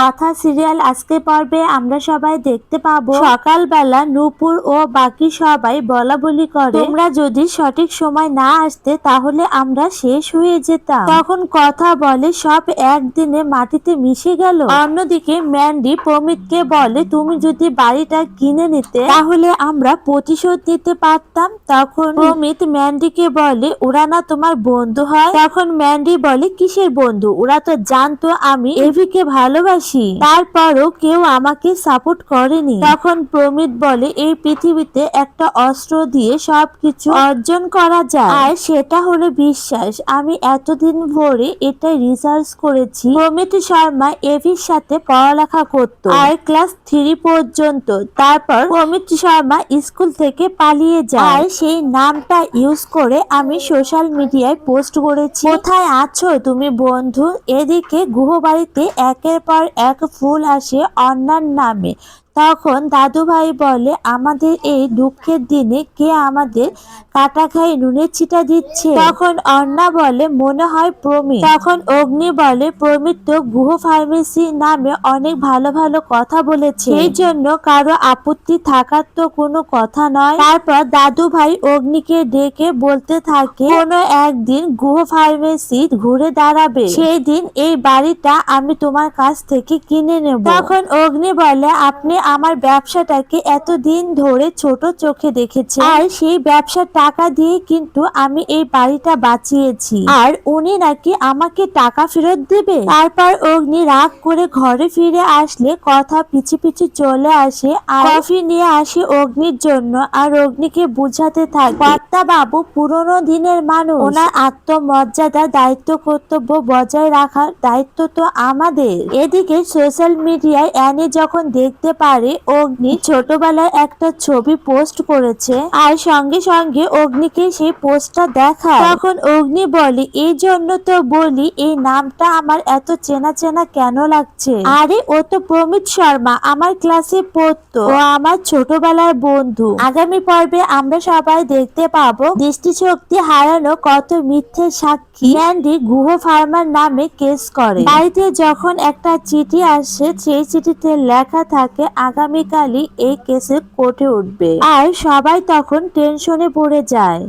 কথা সিরিয়াল আজকে পর্বে আমরা সবাই দেখতে পাবো। সকালবেলা নূপুর ও বাকি সবাই বলা বলি করে, তোমরা যদি সঠিক সময় না আসতে তাহলে আমরা শেষ হয়ে যেতাম। তখন কথা বলে সব একদিনে মাটিতে মিশে গেল। অন্যদিকে ম্যান্ডি প্রমিতকে বলে, তুমি যদি বাড়িটা কিনে নিতে তাহলে আমরা প্রতিশোধ নিতে পারতাম। তখন প্রমিত ম্যান্ডিকে বলে, ওরা না তোমার বন্ধু হয়? তখন ম্যান্ডি বলে, কিসের বন্ধু? ওরা তো জানতো আমি এভিকে ভালোবাসি। তারপরও কেউ আমাকে সাপোর্ট করেনি। তখন প্রমিত বলে, এই পৃথিবীতে একটা অস্ত্র দিয়ে সবকিছু অর্জন করা যায়। আর সেটা হলো বিশ্বাস। আমি এতদিন ভরে এটা রিসার্চ করেছি। প্রমিত শর্মা এভির সাথে পড়ালেখা করত। আর ক্লাস থ্রি পর্যন্ত। তারপর প্রমিত শর্মা স্কুল থেকে পালিয়ে যায়। আর সেই নামটা ইউজ করে আমি সোশ্যাল মিডিয়ায় পোস্ট করেছি। কোথায় আছো তুমি বন্ধু? এদিকে গুহবাড়িতে একের পর এক ফুল আসে অন্যার নামে। তখন দাদু ভাই বলে, আমাদের এই দুঃখের দিনে কে আমাদের কাটা খাই নুনের ছিটা দিচ্ছে? তখন অন্না বলে, মনে হয় প্রমিত। তখন অগ্নি বলে, প্রমিত তো গুহ ফার্মেসি নামে অনেক ভালো ভালো কথা বলেছে। এই জন্য কারও আপত্তি থাকার তো কোনো কথা নয়। তারপর দাদু ভাই অগ্নিকে ডেকে বলতে থাকে, কোনো একদিন গুহ ফার্মেসি ঘুরে দাঁড়াবে। সেই দিন এই বাড়িটা আমি তোমার কাছ থেকে কিনে নেব। তখন অগ্নি বলে, আপনি আমার ব্যবসাটাকে এতদিন ধরে ছোট চোখে দেখেছে। আর সেই ব্যবসার টাকা দিয়ে কিন্তু আমি এই বাড়িটা বাঁচিয়েছি। আর উনি নাকি আমাকে টাকা ফেরত দেবে? তারপর অগ্নি রাগ করে ঘরে ফিরে আসলে কথা পিছু পিছু চলে আসে। আর কফি নিয়ে আসে অগ্নির জন্য। আর অগ্নিকে বুঝাতে থাকে, কর্তা বাবু, পুরনো দিনের মানুষ। ওনার আত্মমর্যাদা, দায়িত্ব, কর্তব্য বজায় রাখার দায়িত্ব তো আমাদের। এদিকে সোশ্যাল মিডিয়ায় অ্যানি যখন দেখতে পারে অগ্নি ছোটবেলায় একটা ছবি পোস্ট করেছে আর সঙ্গে সঙ্গে অগ্নিকে সেই পোস্টটা দেখায়। তখন অগ্নি বলে এই জন্য তো বলি, এই নামটা আমার এত চেনা চেনা কেন লাগছে? আরে, ও তো প্রমিত শর্মা, আমার ক্লাসে পড়তো। ও আমার ছোটবেলার বন্ধু। আগামী পর্বে আমরা সবাই দেখতে পাবো দৃষ্টিশক্তি হারানো কত মিথ্যে সাক্ষী ক্যান্ডি গুহ ফার্মার নামে কেস করে। বাড়িতে যখন একটা চিঠি আসে, সেই চিঠিতে লেখা থাকে আগামীকালই এই কেসে কোর্টে উঠবে। আর সবাই তখন টেনশনে পড়ে যায়।